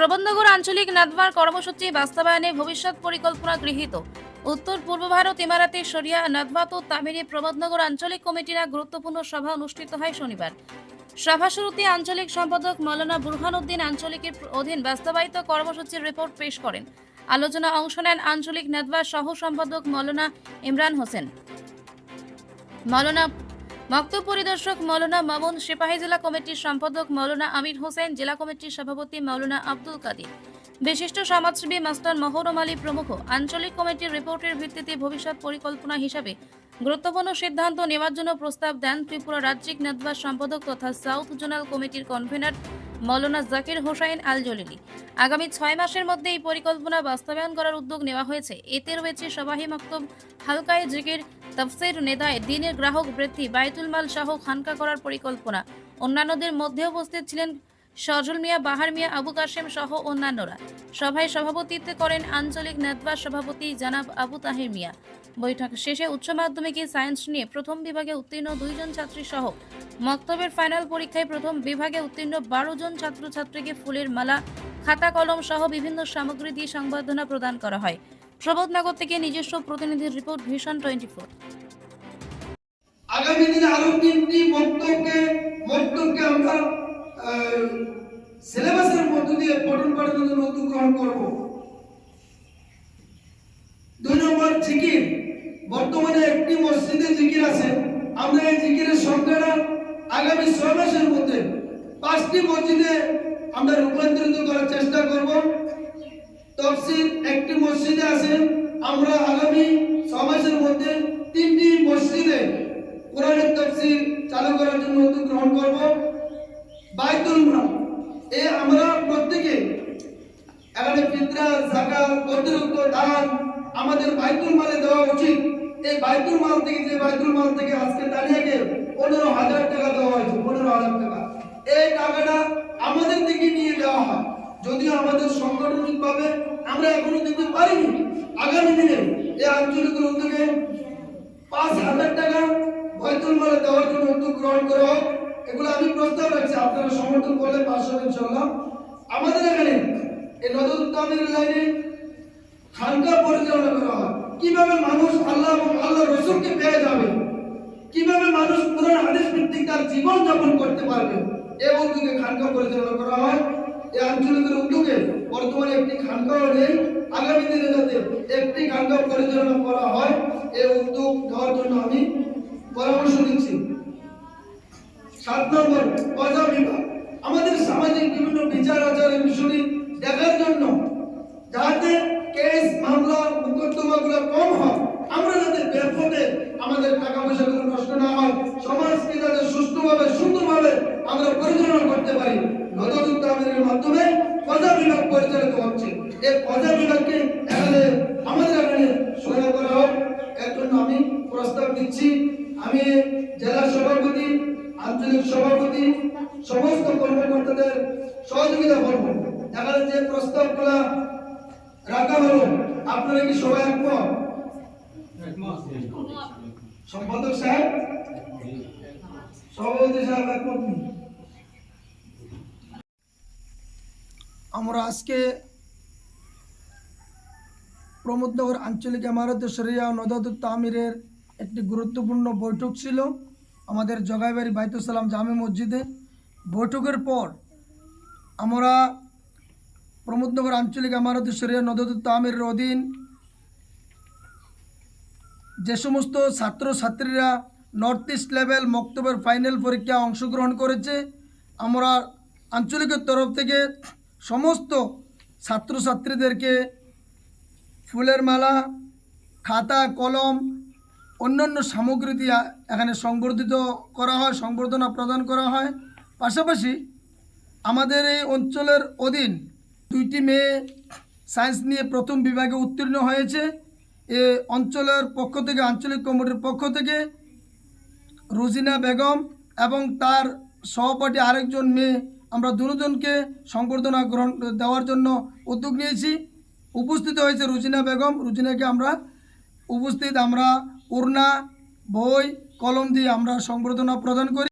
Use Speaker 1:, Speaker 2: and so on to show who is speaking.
Speaker 1: প্রবন্ধগর আঞ্চলিক নাদভার কর্মসূচি বাস্তবায়নে ভবিষ্যৎ পরিকল্পনা গৃহীত। উত্তর পূর্ব ভারত, ইমারাতে সরিয়া নাদভাত ও তামিরি প্রবন্ধগর আঞ্চলিক কমিটির গুরুত্বপূর্ণ সভা অনুষ্ঠিত হয় শনিবার। সভা শুরুতে আঞ্চলিক সম্পাদক মৌলানা বুরহান উদ্দিন আঞ্চলিকের অধীন বাস্তবায়িত কর্মসূচির রিপোর্ট পেশ করেন। আলোচনা অংশ নেন আঞ্চলিক নাদভার সহ সম্পাদক মৌলানা ইমরান হোসেন। মৌলানা বক্তব্য পরিদর্শক মৌলানা মামুন সিপাহী জেলা কমিটির সম্পাদক মৌলানা আমির হোসেন, জেলা কমিটির সভাপতি মৌলানা আব্দুল কাদির। বিশিষ্ট সমাজসেবী মাস্টার মহরম আলী প্রমুখ, আঞ্চলিক কমিটির রিপোর্টের ভিত্তিতে ভবিষ্যৎ পরিকল্পনা হিসাবে গুরুত্বপূর্ণ সিদ্ধান্ত নেওয়ার জন্য প্রস্তাব দেন ত্রিপুরা রাজ্যিক নেতবার সম্পাদক তথা সাউথ জোনাল কমিটির কনভেনার মৌলানা জাকির হোসাইন আল জলিলি আগামী ছয় মাসের মধ্যে এই পরিকল্পনা বাস্তবায়ন করার উদ্যোগ নেওয়া হয়েছে। এতে রয়েছে সবাহি মক্তব, হালকায় জিকির, তফসির নেদায়, দিনের গ্রাহক বৃদ্ধি বায়তুল মাল সহ খানকা করার পরিকল্পনা। অন্যান্যদের মধ্যে উপস্থিত ছিলেন সজল মিয়া, বাহার মিয়া, আবু কাশেম সহ অন্যান্যরা। সভায় সভাপতিত্ব করেন আঞ্চলিক নেতবার সভাপতি জানাব আবু তাহের মিয়া। বৈঠক শেষে উচ্চ মাধ্যমিকে সায়েন্স নিয়ে প্রথম বিভাগে উত্তীর্ণ দুইজন ছাত্রী সহ মক্তবের ফাইনাল পরীক্ষায় প্রথম বিভাগে উত্তীর্ণ বারো জন ছাত্রছাত্রীকে ফুলের মালা, খাতা, কলম সহ বিভিন্ন সামগ্রী দিয়ে সংবর্ধনা প্রদান করা হয়। প্রবোধনগর থেকে নিজস্ব প্রতিনিধির রিপোর্ট ভিশন টোয়েন্টি ফোর
Speaker 2: আগামী দিনে আরও তিনটি বক্তব্যকে বক্তব্যকে আমরা সিলেবাসের মধ্য দিয়ে পঠন পাঠনের জন্য উদ্যোগ গ্রহণ করব। দুই নম্বর জিকির। বর্তমানে একটি মসজিদে জিকির আছে। আমরা এই জিকিরের সংখ্যাটা আগামী ছয় মাসের মধ্যে পাঁচটি মসজিদে আমরা রূপান্তরিত করার চেষ্টা করব। তফসিল একটি মসজিদে আছে। আমরা আগামী ছ মাসের মধ্যে তিনটি মসজিদে কোরআনের তফসিল চালু করার জন্য উদ্যোগ গ্রহণ করব বাইতুল মাল এ আমরা প্রত্যেকে এখানে ফিতরা জাকাত অতিরিক্ত দান আমাদের বাইতুল মালে দেওয়া উচিত। এই বাইতুল মাল থেকে যে বাইতুল মাল থেকে আজকে দাঁড়িয়ে পনেরো হাজার টাকা দেওয়া হয়েছে, পনেরো হাজার টাকা। এই টাকাটা আমাদের থেকে নিয়ে দেওয়া হয়। যদিও আমাদের সংগঠনিক ভাবে আমরা এখনও দিতে পারিনি। আগামী দিনে এই আঞ্চলিক উদ্যোগে পাঁচ হাজার টাকা বাইতুল মালে দেওয়ার জন্য উদ্যোগ গ্রহণ করা হোক, এগুলো আমি প্রস্তাব রাখছি। আপনারা সমর্থন করলে পাঁচ হবে ইনশাল্লাহ আমাদের এখানে এই নজর তামির লাইনে খানকা পরিচালনা করা হয়। কীভাবে মানুষ আল্লাহ এবং আল্লাহ রসুলকে পেয়ে যাবে? কীভাবে মানুষ কোরআন হাদিস ভিত্তিক তার জীবন যাপন করতে পারবে? এই উদ্যোগে খানকা পরিচালনা করা হয়। এই আঞ্চলিকের উদ্যোগে বর্তমানে একটি খানকাও নেই। আগামী দিনে যাতে একটি খানকা পরিচালনা করা হয় এই উদ্যোগ দেওয়ার জন্য আমি পরামর্শ দিচ্ছি। সাত নম্বর প্রজা বিভাগ। আমাদের সামাজিক বিভিন্ন বিচার আচারের বিষয় দেখার জন্য। যাতে কেস, মামলা, মোকদ্দমাগুলো কম হয়। আমরা যাতে বেফতে আমাদের টাকা পয়সাগুলো নষ্ট না হয়, সমাজকে যাতে সুষ্ঠুভাবে সুন্দরভাবে আমরা পরিচালনা করতে পারি। নজরুল আমিনের মাধ্যমে প্রজা বিভাগ পরিচালিত হচ্ছে। এই প্রজা বিভাগকে এখানে আমাদের এখানে সহায় করা হোক। এর জন্য আমি প্রস্তাব দিচ্ছি। আমি জেলা সভাপতি, আঞ্চলিক সভাপতি, সমস্ত কর্মকর্তাদের সহযোগিতা করব। এখানে যে প্রস্তাবগুলা রাখা হলো, আপনারা কি সবাই একমত? সম্পাদক সাহেব? সভাপতি সাহেব একমত আমরা আজকে প্রমোদনগর আঞ্চলিক ইমারত শরিয়া নদত তামিরের একটি গুরুত্বপূর্ণ বৈঠক ছিল। আমাদের জগাইবাড়ি বাইতুসালাম জামে মসজিদে। বৈঠকের পর আমরা প্রমোদনগর আঞ্চলিক ইমারত শরিয়া নদত তামিরের অধীন যে সমস্ত ছাত্রছাত্রীরা নর্থ ইস্ট লেভেল মক্তবের ফাইনাল পরীক্ষা অংশগ্রহণ করেছে, আমরা আঞ্চলিকের তরফ থেকে সমস্ত ছাত্রছাত্রীদেরকে ফুলের মালা, খাতা, কলম, অন্যান্য সামগ্রী দিয়ে এখানে সংবর্ধিত করা হয়, সংবর্ধনা প্রদান করা হয়। পাশাপাশি আমাদের এই অঞ্চলের অধীন দুইটি মেয়ে সায়েন্স নিয়ে প্রথম বিভাগে উত্তীর্ণ হয়েছে। এ অঞ্চলের পক্ষ থেকে, আঞ্চলিক কমিটির পক্ষ থেকে রুজিনা বেগম এবং তার সহপাঠী আরেকজন মেয়ে, আমরা দুজনকে সংবর্ধনা গ্রহণ দেওয়ার জন্য উদ্যোগ নিয়েছি। উপস্থিত হয়েছে রুজিনা বেগম। রুজিনাকে আমরা উপস্থিত, আমরা উড়না, বই, কলম দিয়ে আমরা সংবর্ধনা প্রদান করি।